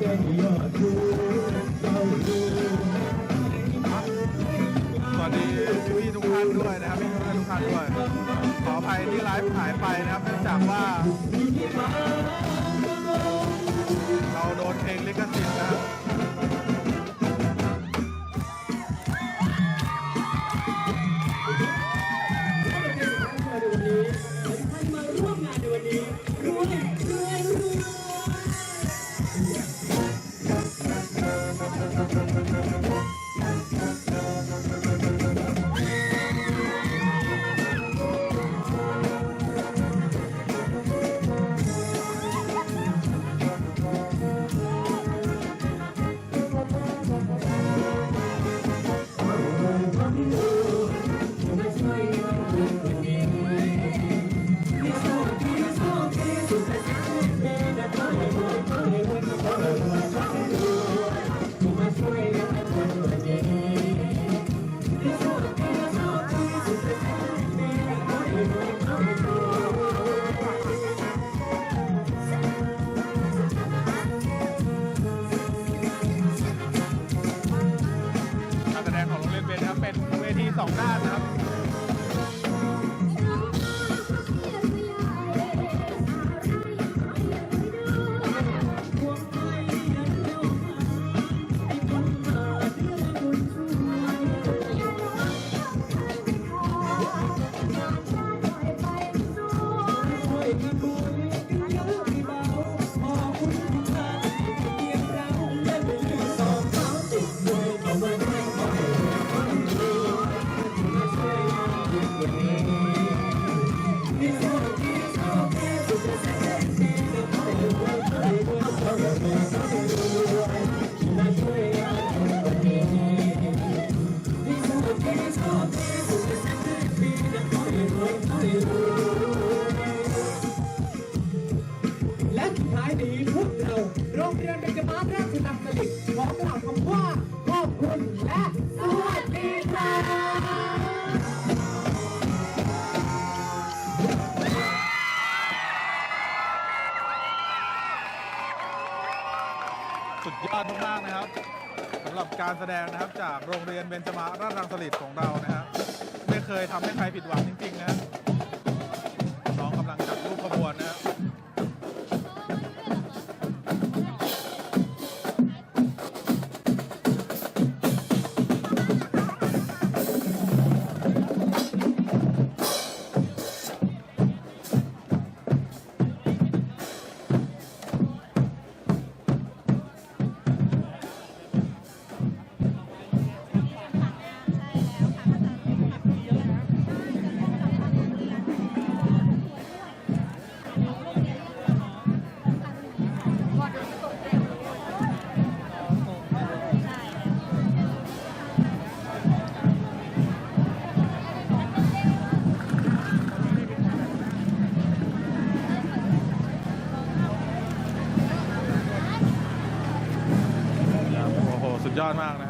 สวัสดีพี่ทุกท่านด้วยนะครับพี่ทุกท่านด้วย ขออภัยที่ไลฟ์หายไปนะครับเนื่องจากว่า เป็นเบนนะครับเป็นเวทีสองด้านนะครับ และสุดท้ายนี้พวกเราโรงเรียนเบญจมาศราชนำสลิดขอกล่าวคำว่าขอบคุณและสวัสดีค่ะสุดยอดมากๆนะครับสำหรับการแสดงนะครับจากโรงเรียนเบญจมาศราชรังสฤษฎิ์ของเรานะครับไม่เคยทำให้ใครผิดหวังจริงๆนะน้องกำลัง จัดรูปขบวนนะครับ สุดยอดมากนะครับ